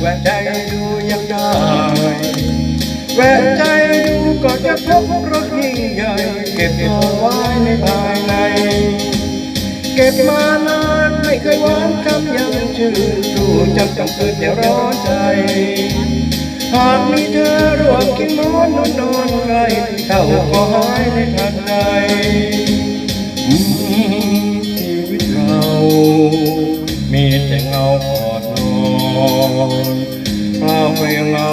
แวกใจดูยังได้แวกใจดูก็จะพบรักยิ่งใหญ่เก็บเอาไว้ในภายใน เก็บมานานไม่เคยหวานคำยังชื่อสู้จำจำเกิดแต่ร้อนใจหากมีเธอร่วมกินหมอนนอนนอนใกล้เข้าก็หายในทันใอนเปล่าเปลี่ยนเหงา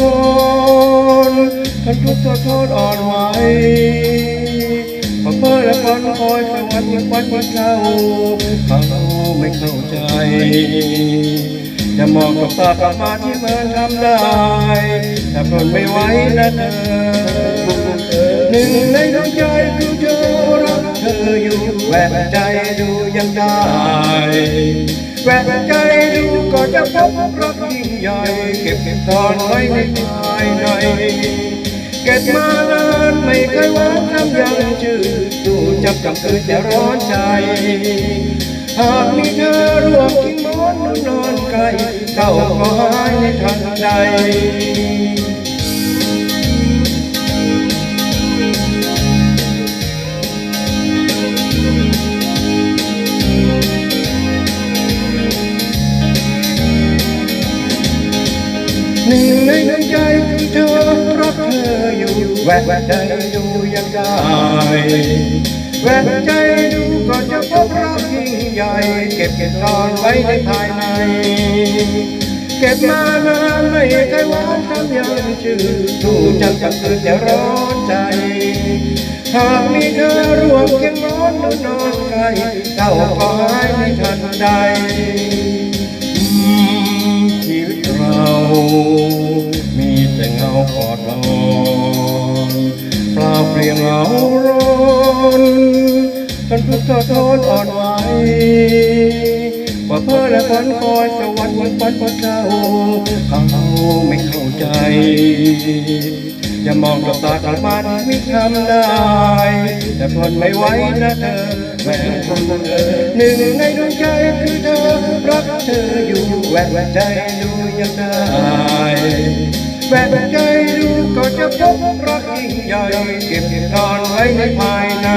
ร้อนทันทุกข์ทรทษอ่อนไหวพอเพื่อและคนคอยสวรรค์ยิ่งวันยิ่งเข้าเขาไม่เข้าใจ จะมองกับตากับมาที่เหมือนทำได้ถ้าทนไม่ไหวนะเธอหนึ่งในดวงใจคือเธอรักเธออยู่แวกใจดูยังได้แวกใจดู ก็จะพบรักยิ่งใหญ่เก็บเก็บซ่อนไว้ในภายใน เก็บมานานไม่เคยหวานคำยังจืดดูจับจับคืนแต่ร้อนใจ หากมีเธอร่วมกินหมอนนอนไกลเข้าก็หายในทันใด หนึ่งในดวงใจเธอรักเธออยู่แหวกใจดูยังได้แหวกใจดูก็จะพบรักยิ่งใหญ่เก็บเก็บซ่อนไว้ในภายใน เก็บมานานไม่เคยหวานคำยังชื่อสู้จำจำคืนแต่ร้อนใจหากมีเธอร่วมเคียงนอนนอนนอนไกลเจ้าก็หายในทันใด มีแต่เงากอดนอนเปล่าเปลี่ยนเหงาร้อนกันทุกข์ทอดทนอ่อนไหวว่าเพื่อและฝันคอยสวรรค์วันฝันฝันเจ้าเขาไม่เข้าใจอย่ามองกับตากลับมาไม่ทำได้ แต่ทนไม่ไหวนะเธอแม่คนเธอหนึ่งในดวงใจคือเธอรักเธออยู่ แวะใจดูยังได้แวะใจดูก็จะพบรักยิ่งใหญ่เก็บตอนไว้ในภายใน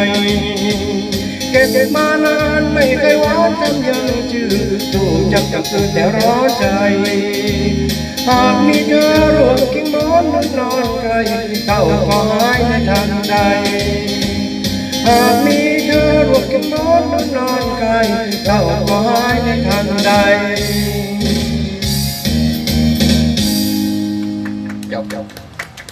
เก็บมานานไม่เคยหวานจำยังจืดถูกจับจับตื่นแต่ร้อใจหากมีเธอร่วมกินงมอนนอนนอนใครเก้าก็หายในทันใดหากมีเธอร่วมกินงมอนนอนนอนใครเก้าก็หายในทันใด